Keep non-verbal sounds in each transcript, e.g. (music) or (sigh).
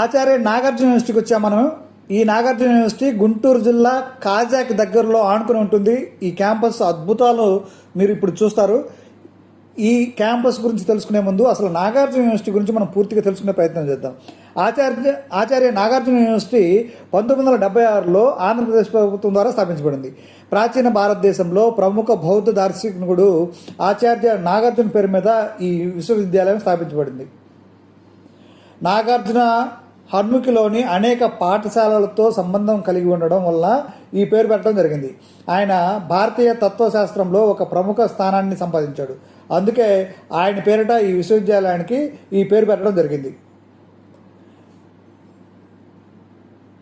ఆచార్య నాగార్జున యూనివర్సిటీకి వచ్చాం మనం. ఈ నాగార్జున యూనివర్సిటీ గుంటూరు జిల్లా కాజాక్ దగ్గరలో ఆనుకుని ఉంటుంది. ఈ క్యాంపస్ అద్భుతాలు మీరు ఇప్పుడు చూస్తారు. ఈ క్యాంపస్ గురించి తెలుసుకునే ముందు అసలు నాగార్జున యూనివర్సిటీ గురించి మనం పూర్తిగా తెలుసుకునే ప్రయత్నం చేద్దాం. ఆచార్య ఆచార్య నాగార్జున యూనివర్సిటీ పంతొమ్మిది వందల డెబ్బై ఆరులో ఆంధ్రప్రదేశ్ ప్రభుత్వం ద్వారా స్థాపించబడింది. ప్రాచీన భారతదేశంలో ప్రముఖ బౌద్ధ దార్శనికుడు ఆచార్య నాగార్జున పేరు మీద ఈ విశ్వవిద్యాలయం స్థాపించబడింది. నాగార్జున హన్ముఖిలోని అనేక పాఠశాలలతో సంబంధం కలిగి ఉండడం వల్ల ఈ పేరు పెట్టడం జరిగింది. ఆయన భారతీయ తత్వశాస్త్రంలో ఒక ప్రముఖ స్థానాన్ని సంపాదించాడు. అందుకే ఆయన పేరిట ఈ విశ్వవిద్యాలయానికి ఈ పేరు పెట్టడం జరిగింది.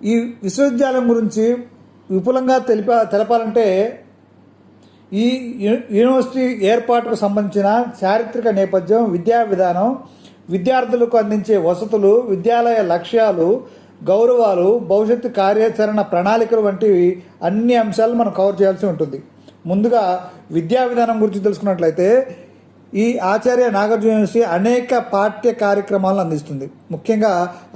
ఈ విశ్వవిద్యాలయం గురించి విపులంగా తెలిప తెలపాలంటే ఈ యూనివర్సిటీ ఏర్పాటుకు సంబంధించిన చారిత్రక నేపథ్యం విద్యా విధానం విద్యార్థులకు అందించే వసతులు విద్యాలయ లక్ష్యాలు గౌరవాలు భవిష్యత్తు కార్యాచరణ ప్రణాళికలు వంటివి అన్ని అంశాలు మనం కవర్ చేయాల్సి ఉంటుంది. ముందుగా విద్యా విధానం గురించి తెలుసుకున్నట్లయితే ఈ ఆచార్య నాగార్జున యూనివర్సిటీ అనేక పాఠ్య కార్యక్రమాలను అందిస్తుంది. ముఖ్యంగా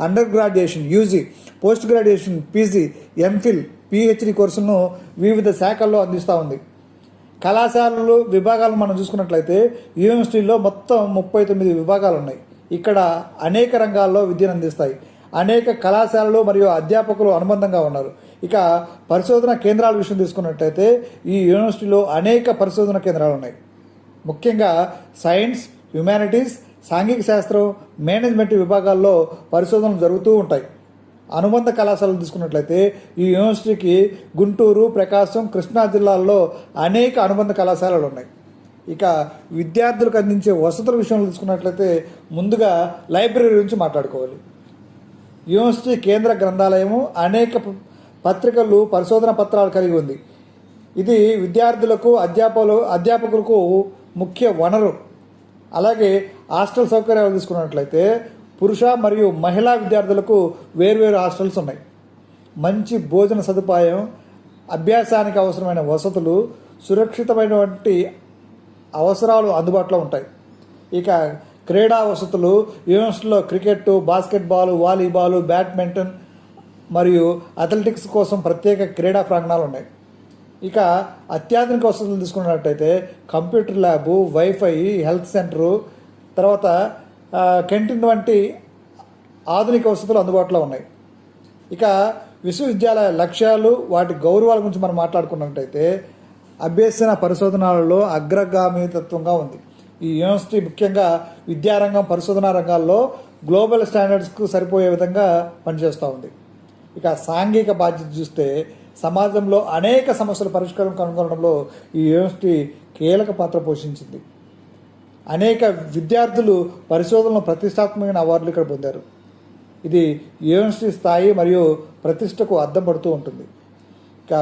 under graduation UG post graduation PG MPhil PhD కోర్సులను వివిధ శాఖల్లో అందిస్తూ ఉంది. కళాశాలలు విభాగాలు మనం చూసుకున్నట్లయితే యూనివర్సిటీలో మొత్తం ముప్పై తొమ్మిది విభాగాలు ఉన్నాయి. ఇక్కడ అనేక రంగాల్లో విద్యను అందిస్తాయి. అనేక కళాశాలలు మరియు అధ్యాపకులు అనుబంధంగా ఉన్నారు. ఇక పరిశోధన కేంద్రాల విషయం తీసుకున్నట్లయితే ఈ యూనివర్సిటీలో అనేక పరిశోధన కేంద్రాలు ఉన్నాయి. ముఖ్యంగా సైన్స్ హ్యుమానిటీస్ సాంఘిక శాస్త్రం మేనేజ్మెంట్ విభాగాల్లో పరిశోధనలు జరుగుతూ ఉంటాయి. అనుబంధ కళాశాలలు తీసుకున్నట్లయితే ఈ యూనివర్సిటీకి గుంటూరు ప్రకాశం కృష్ణా జిల్లాల్లో అనేక అనుబంధ కళాశాలలు ఉన్నాయి. ఇక విద్యార్థులకు అందించే వసతుల విషయంలో తీసుకున్నట్లయితే ముందుగా లైబ్రరీ గురించి మాట్లాడుకోవాలి. యూనివర్సిటీ కేంద్ర గ్రంథాలయము అనేక పత్రికలు పరిశోధన పత్రాలు కలిగి ఉంది. ఇది విద్యార్థులకు అధ్యాపకులు అధ్యాపకులకు ముఖ్య వనరు. అలాగే హాస్టల్ సౌకర్యాలు తీసుకున్నట్లయితే పురుష మరియు మహిళా విద్యార్థులకు వేర్వేరు హాస్టల్స్ ఉన్నాయి. మంచి భోజన సదుపాయం అభ్యాసానికి అవసరమైన వసతులు సురక్షితమైనటువంటి అవసరాలు అందుబాటులో ఉంటాయి. ఇక క్రీడా వసతులు యూనివర్సిటీలో క్రికెట్ బాస్కెట్బాల్ వాలీబాల్ బ్యాడ్మింటన్ మరియు అథ్లెటిక్స్ కోసం ప్రత్యేక క్రీడా ప్రాంగణాలు ఉన్నాయి ఇక అత్యాధునిక వసతులు తీసుకున్నట్టయితే computer lab wifi health centre తర్వాత ఆ, కెంటీన్ వంటి ఆధునిక వసతులు అందుబాటులో ఉన్నాయి. ఇక విశ్వవిద్యాలయ లక్ష్యాలు వాటి గౌరవాల గురించి మనం మాట్లాడుకున్నట్టయితే అభ్యసన పరిశోధనలలో అగ్రగామితత్వంగా ఉంది. ఈ యూనివర్సిటీ ముఖ్యంగా విద్యారంగం పరిశోధనా రంగాల్లో గ్లోబల్ స్టాండర్డ్స్కు సరిపోయే విధంగా పనిచేస్తూ ఉంది. ఇక సాంఘిక బాధ్యత చూస్తే సమాజంలో అనేక సమస్యల పరిష్కారం కనుగొనడంలో ఈ యూనివర్సిటీ కీలక పాత్ర పోషించింది. అనేక విద్యార్థులు పరిశోధనలు ప్రతిష్టాత్మకమైన అవార్డులు ఇక్కడ పొందారు. ఇది యూనివర్సిటీ స్థాయి మరియు ప్రతిష్టకు అద్దం పడుతూ ఉంటుంది. ఇక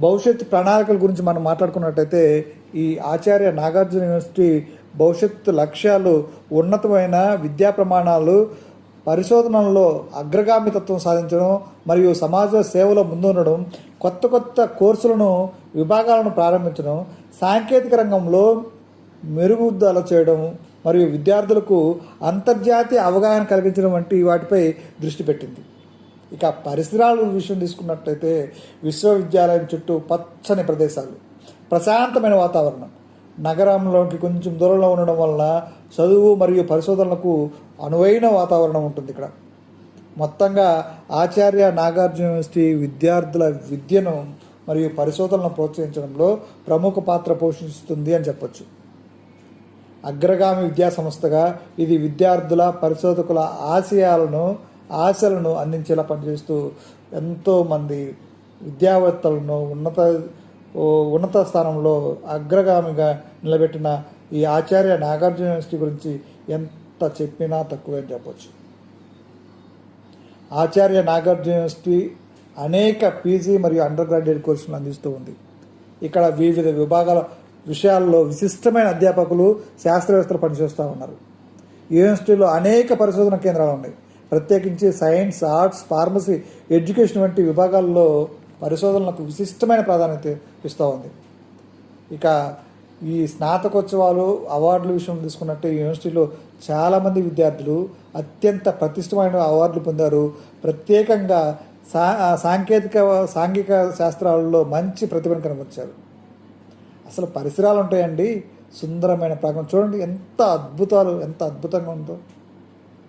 భవిష్యత్ ప్రణాళికల గురించి మనం మాట్లాడుకున్నట్టయితే ఈ ఆచార్య నాగార్జున యూనివర్సిటీ భవిష్యత్తు లక్ష్యాలు ఉన్నతమైన విద్యా ప్రమాణాలు పరిశోధనల్లో అగ్రగామితత్వం సాధించడం మరియు సమాజ సేవలో ముందుండడం కొత్త కొత్త కోర్సులను విభాగాలను ప్రారంభించడం సాంకేతిక రంగంలో మెరుగుదల చేయడం మరియు విద్యార్థులకు అంతర్జాతీయ అవగాహన కలిగించడం వంటి వాటిపై దృష్టి పెట్టింది. ఇక పరిసరాల విషయం తీసుకున్నట్లయితే విశ్వవిద్యాలయం చుట్టూ పచ్చని ప్రదేశాలు ప్రశాంతమైన వాతావరణం. నగరంలోకి కొంచెం దూరంలో ఉండడం వలన చదువు మరియు పరిశోధనలకు అనువైన వాతావరణం ఉంటుంది ఇక్కడ. మొత్తంగా ఆచార్య నాగార్జున యూనివర్సిటీ విద్యార్థుల విద్యను మరియు పరిశోధనలను ప్రోత్సహించడంలో ప్రముఖ పాత్ర పోషిస్తుంది అని చెప్పొచ్చు. అగ్రగామి విద్యా సంస్థగా ఇది విద్యార్థుల పరిశోధకుల ఆశయాలను ఆశలను అందించేలా పనిచేస్తూ ఎంతోమంది విద్యావేత్తలను ఉన్నత ఉన్నత స్థానంలో అగ్రగామిగా నిలబెట్టిన ఈ ఆచార్య నాగార్జున యూనివర్సిటీ గురించి ఎంత చెప్పినా తక్కువే అని చెప్పొచ్చు. ఆచార్య నాగార్జున యూనివర్సిటీ అనేక పీజీ మరియు అండర్ గ్రాడ్యుయేట్ కోర్సులను అందిస్తూ ఉంది. ఇక్కడ వివిధ విభాగాల విషయాల్లో విశిష్టమైన అధ్యాపకులు శాస్త్రవేత్తలు పనిచేస్తూ ఉన్నారు. యూనివర్సిటీలో అనేక పరిశోధన కేంద్రాలు ఉన్నాయి. ప్రత్యేకించి సైన్స్ ఆర్ట్స్ ఫార్మసీ ఎడ్యుకేషన్ వంటి విభాగాల్లో పరిశోధనలకు విశిష్టమైన ప్రాధాన్యత ఇస్తూ ఉంది. ఇక ఈ స్నాతకోత్సవాలు అవార్డుల విషయం తీసుకున్నట్టు యూనివర్సిటీలో చాలామంది విద్యార్థులు అత్యంత ప్రతిష్టమైన అవార్డులు పొందారు. ప్రత్యేకంగా సా సాంకేతిక సాంఘిక శాస్త్రాలలో మంచి ప్రతిభను కనబరిచారు అసలు పరిసరాలు ఉంటాయండి. సుందరమైన ప్రాంగణం. చూడండి ఎంత అద్భుతాలు ఎంత అద్భుతంగా ఉందో.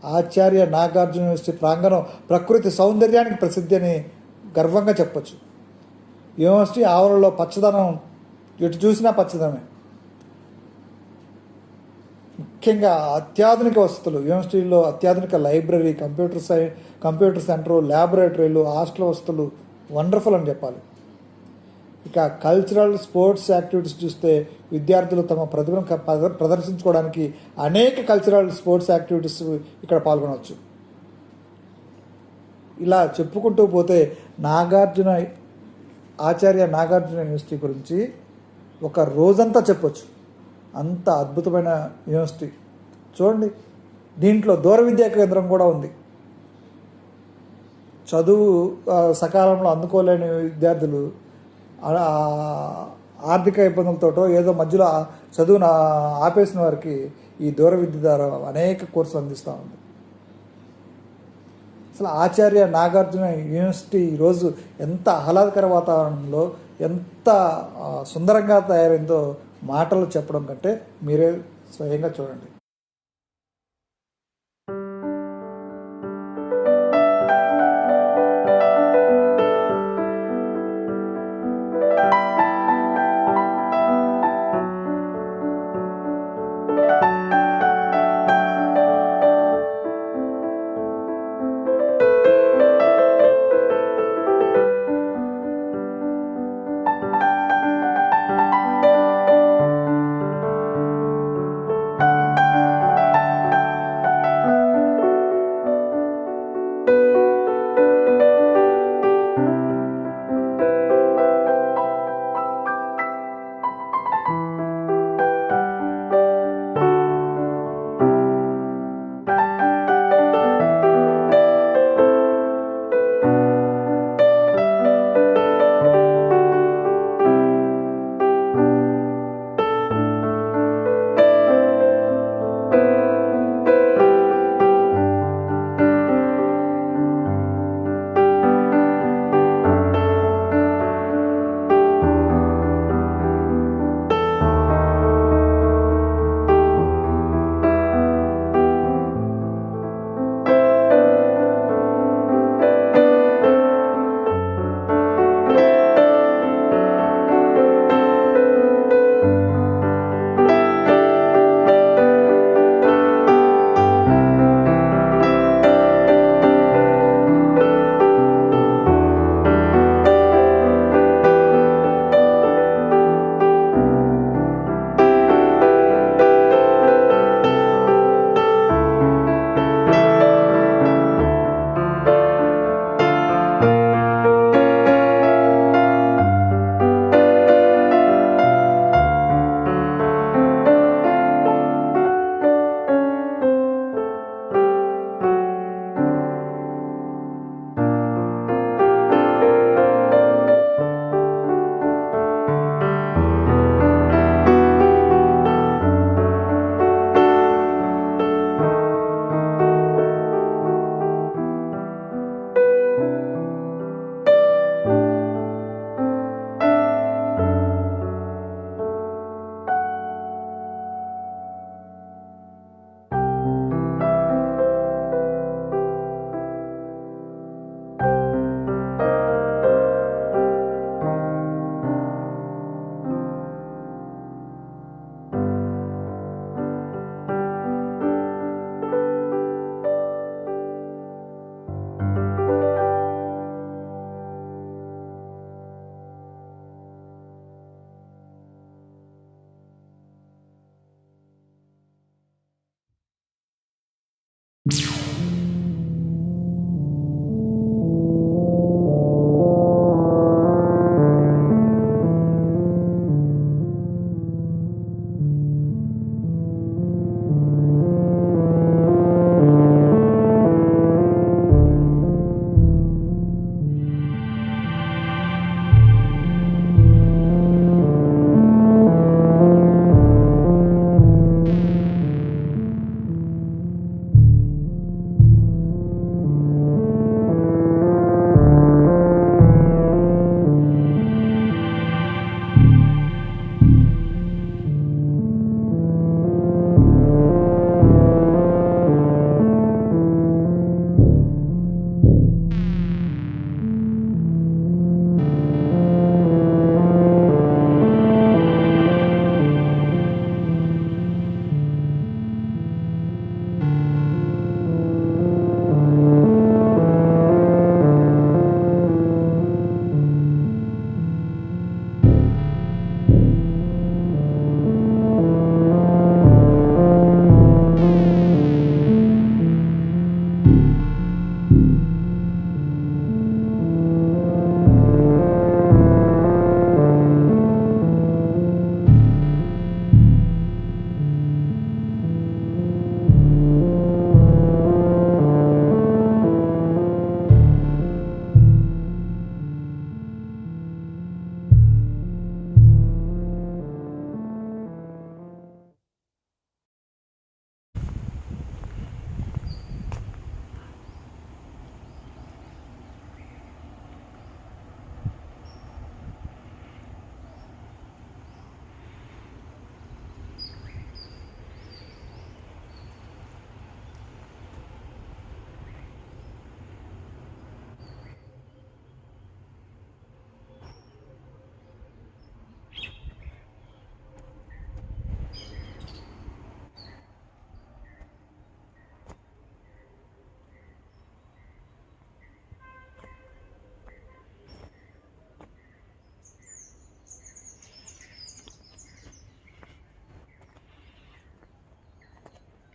ఆచార్య నాగార్జున యూనివర్సిటీ ప్రాంగణం ప్రకృతి సౌందర్యానికి ప్రసిద్ధి అని గర్వంగా చెప్పొచ్చు. యూనివర్సిటీ ఆవరణలో పచ్చదనం ఎటు చూసినా పచ్చదనమే. ముఖ్యంగా అత్యాధునిక వసతులు యూనివర్సిటీలో అత్యాధునిక లైబ్రరీ కంప్యూటర్ సై కంప్యూటర్ సెంటర్ ల్యాబొరేటరీలు హాస్టల్ వసతులు వండర్ఫుల్ అని చెప్పాలి. ఇక కల్చరల్ స్పోర్ట్స్ యాక్టివిటీస్ చూస్తే విద్యార్థులు తమ ప్రతిభను ప్రద- ప్రదర్శించుకోవడానికి అనేక కల్చరల్ స్పోర్ట్స్ యాక్టివిటీస్ ఇక్కడ పాల్గొనవచ్చు. ఇలా చెప్పుకుంటూ పోతే నాగార్జున ఆచార్య నాగార్జున యూనివర్సిటీ గురించి ఒక రోజంతా చెప్పొచ్చు. అంత అద్భుతమైన యూనివర్సిటీ. చూడండి దీంట్లో దూర విద్యా కేంద్రం కూడా ఉంది. చదువు సకాలంలో అందుకోలేని విద్యార్థులు ఆర్థిక ఇబ్బందులతోటో ఏదో మధ్యలో చదువును ఆపేసిన వారికి ఈ దూర విద్య ద్వారా అనేక కోర్సులు అందిస్తూ ఉంది. అసలు ఆచార్య నాగార్జున యూనివర్సిటీ ఈరోజు ఎంత ఆహ్లాదకర వాతావరణంలో ఎంత సుందరంగా తయారైందో మాటలు చెప్పడం కంటే మీరే స్వయంగా చూడండి.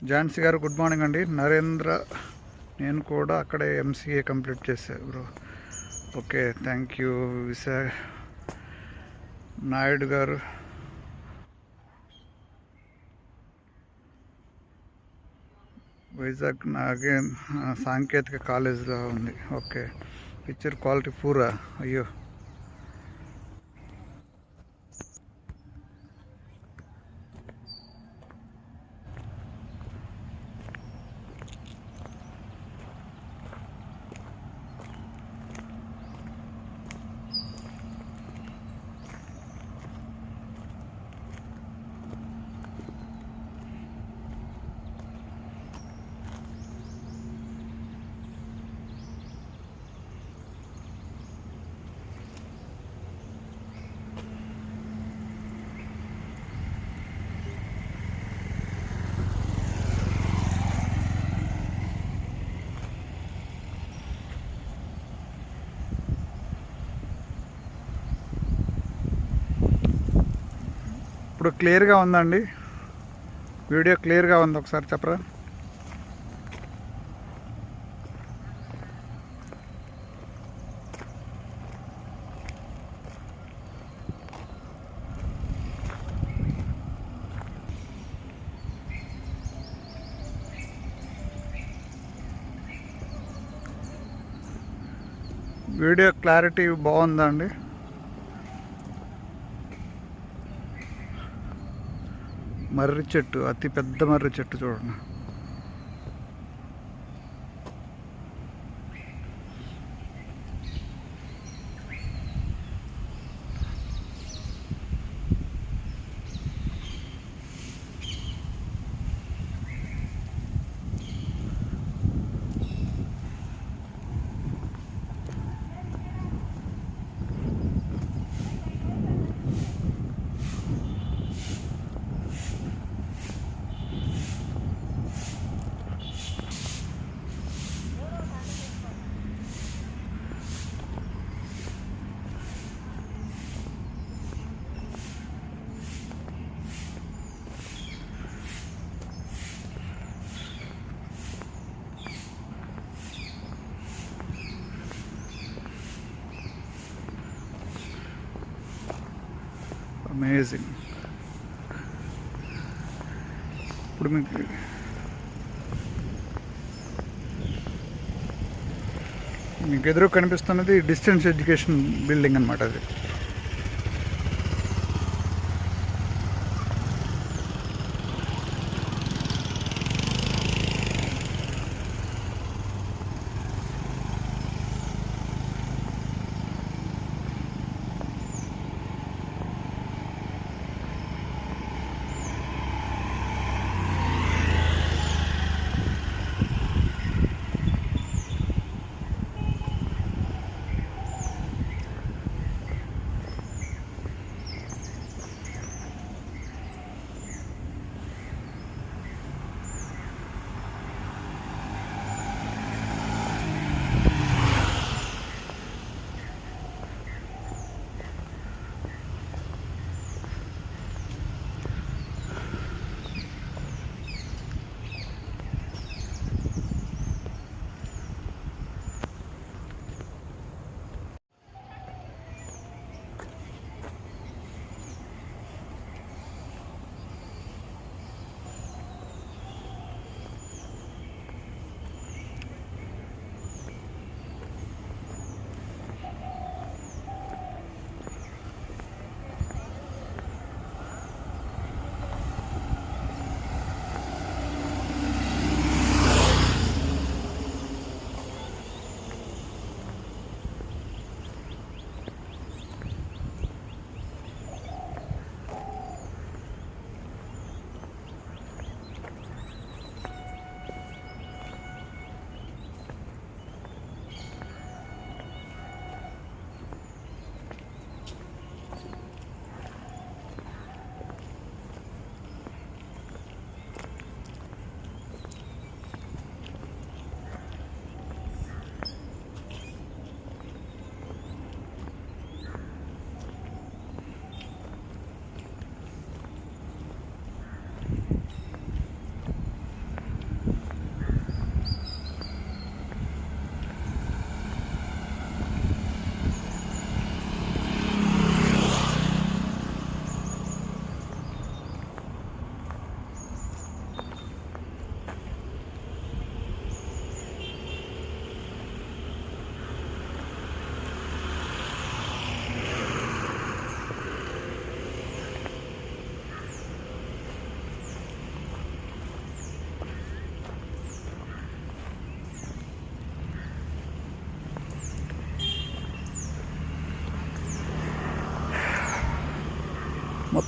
ఝాన్సీ గారు గుడ్ మార్నింగ్ అండి. నరేంద్ర నేను కూడా అక్కడే ఎంసీఏ కంప్లీట్ చేశా bro. Okay thank you. విశా Naidu గారు. వైజాగ్ నాగేన్ సాంకేతిక కాలేజీలో ఉంది. ఓకే పిక్చర్ క్వాలిటీ పూరా. అయ్యో. ఇప్పుడు క్లియర్గా ఉందండి. వీడియో క్లియర్గా ఉంది ఒకసారి చెప్పరా? వీడియో క్లారిటీ బాగుందా మర్రి చెట్టు అతి పెద్ద మర్రి చెట్టు చూడండి. అమేజింగ్ ఇప్పుడు మీకు మీకు ఎదురు కనిపిస్తున్నది డిస్టెన్స్ ఎడ్యుకేషన్ బిల్డింగ్ అనమాట అది.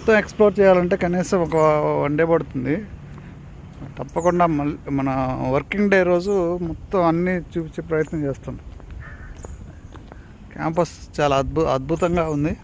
మొత్తం ఎక్స్ప్లోర్ చేయాలంటే కనీసం ఒక వన్ డే పడుతుంది. తప్పకుండా మళ్ళీ మన వర్కింగ్ డే రోజు మొత్తం అన్నీ చూపించే ప్రయత్నం చేస్తాం. క్యాంపస్ చాలా అద్భు అద్భుతంగా ఉంది.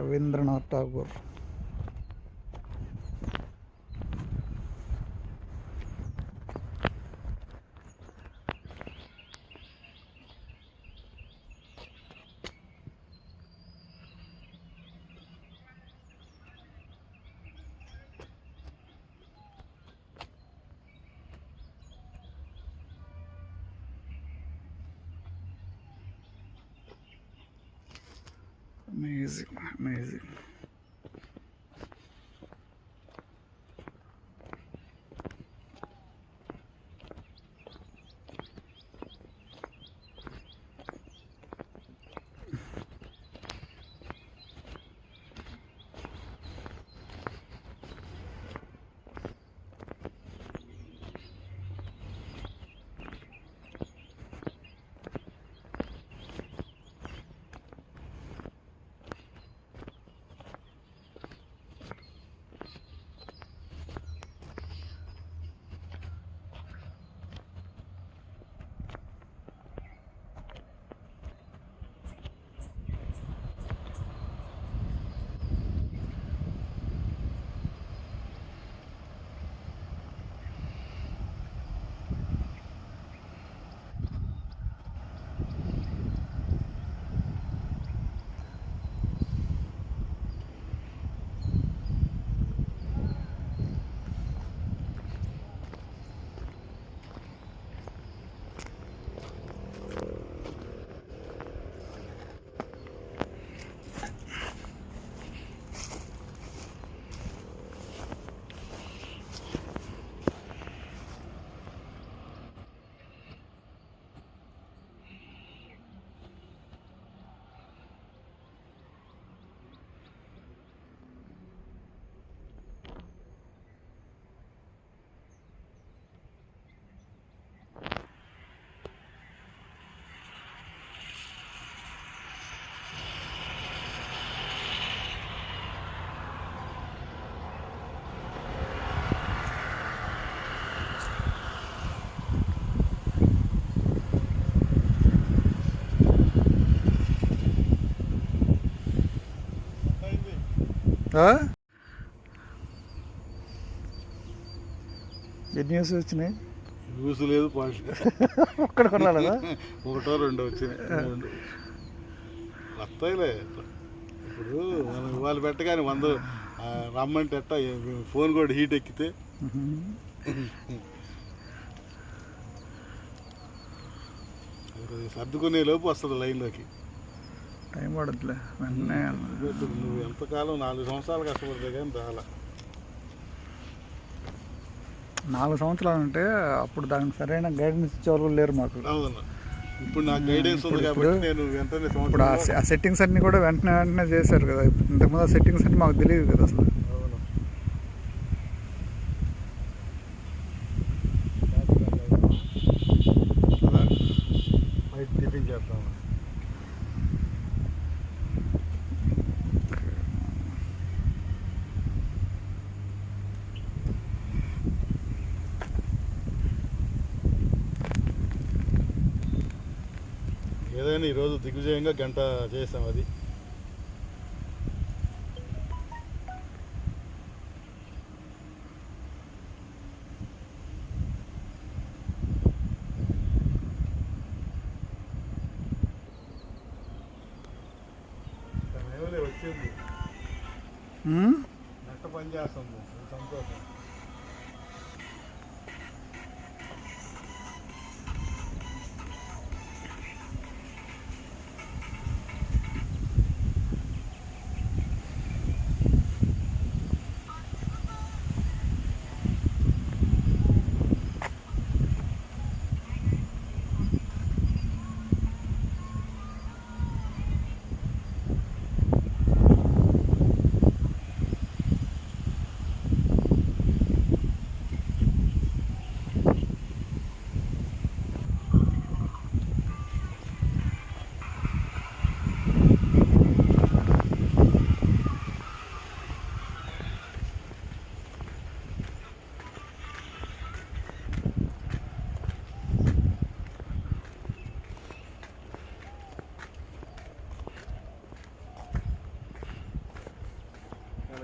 रविंद्रनाथ टागोर। ఎన్ని న్యూస్ వచ్చినాయి? యూస్ లేదు ఒక్కడ కొనాలదా ఒకటో రెండో వచ్చినాయి. వస్తాయిలే. ఇప్పుడు మనం ఇవాళ పెట్టగానే వంద రమ్మంటే ఎట్టా? ఫోన్ కూడా హీట్ ఎక్కితే. సర్దుకునే లోపు వస్తుంది లైన్లోకి. టైం పడద్దులే వెంటనే నువ్వు ఎంతకాలం నాలుగు సంవత్సరాలు కష్టపడితే కానీ రాలా. నాలుగు సంవత్సరాలు అంటే అప్పుడు దానికి సరైన గైడెన్స్ ఇచ్చేవాళ్ళు లేరు మాకు. అవును. ఇప్పుడు నాకు గైడెన్స్ ఉంది కాబట్టి నేను వెంటనే ఇప్పుడు ఆ సెట్టింగ్స్ అన్ని కూడా వెంటనే వెంటనే చేశారు కదా. ఇంతకుముందు ఆ సెట్టింగ్స్ అన్ని మాకు తెలియదు కదా అసలు. దిగ్విజయంగా గంట చేసాం అది.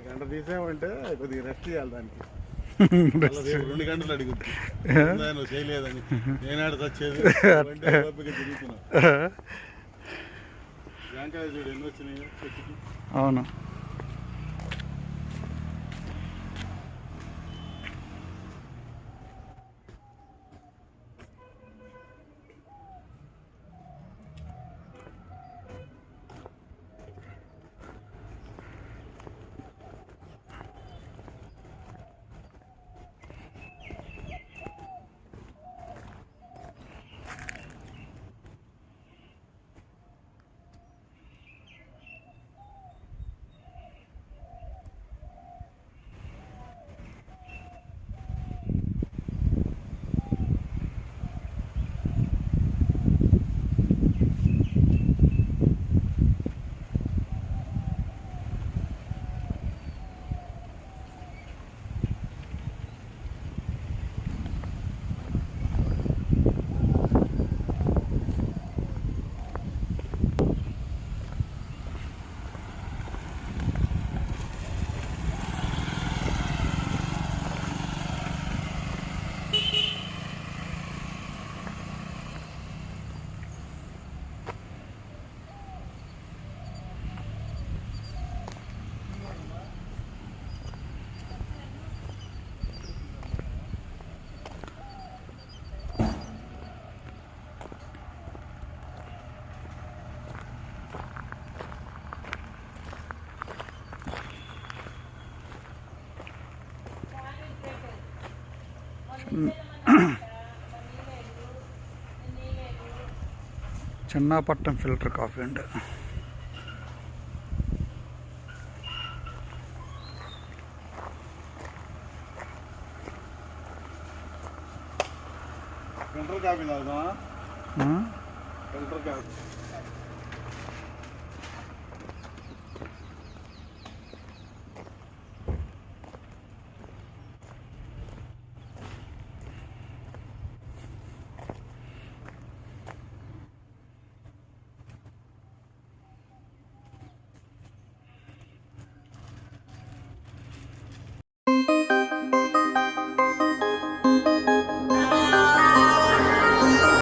గంట తీసామంటే కొద్దిగా రెస్ట్ చేయాలి దానికి. (laughs) రెండు గంటలు అడుగుద్ది. (laughs) నువ్వు చేయలేదని. నేనాడ (laughs) ఓపిక తిరుగుతున్నావు జాంకాయ చూడు ఎన్ని వచ్చినాయో? అవును. చిన్నపట్నం ఫిల్టర్ కాఫీ అండి.